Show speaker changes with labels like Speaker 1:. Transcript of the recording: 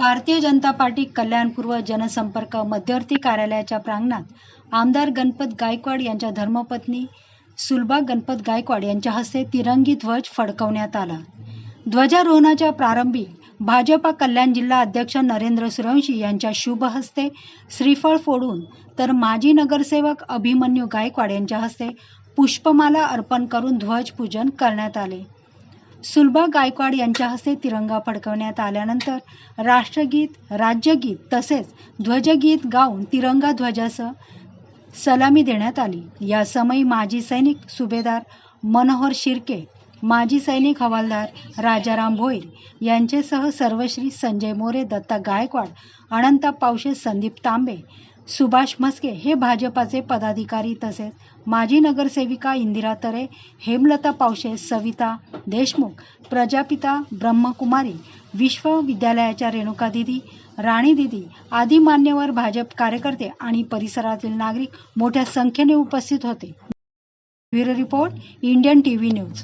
Speaker 1: Bharatiya Janata party कल्याणपूर्व जनसंपर्क मध्यवर्ती कार्यालयाच्या प्रांगणात आमदार गणपत गायकवाड यांच्या धर्मपत्नी सुलभा गणपत गायकवाड यांच्या हस्ते तिरंगी ध्वज फडकवण्यात आला. ध्वजारोहणाच्या प्रारंभी भाजपा कल्याण जिल्हा अध्यक्ष नरेंद्र सुरवंशी यांच्या शुभ हस्ते श्रीफळ फोडून तर माजी नगरसेवक अभिमन्यू गायकवाड यांच्या हस्ते पुष्पमाला अर्पण करून ध्वजपूजन करण्यात आले. सुलभा गायकवाड यांच्या हस्ते तिरंगा फडकवण्यात आल्यानंतर राष्ट्रगीत राज्यगीत तसेच ध्वजगीत गाऊन तिरंगा ध्वजासह सलामी देण्यात आली. या समयी माजी सैनिक सुभेदार मनोहर शिर्के माजी सैनिक हवालदार राजाराम भोईर यांचेसह सर्वश्री संजय मोरे दत्ता गायकवाड अनंता पावशे संदीप तांबे सुभाष म्हस्के हे भाजपाचे पदाधिकारी तसेच माजी नगरसेविका इंदिरा तरे हेमलता पावशे सविता देशमुख प्रजापिता ब्रह्मकुमारी विश्वविद्यालयाच्या रेणुका दिदी राणी दिदी आदी मान्यवर भाजप कार्यकर्ते आणि परिसरातील नागरिक मोठ्या संख्येने उपस्थित होते. Bureau report Indian T V news.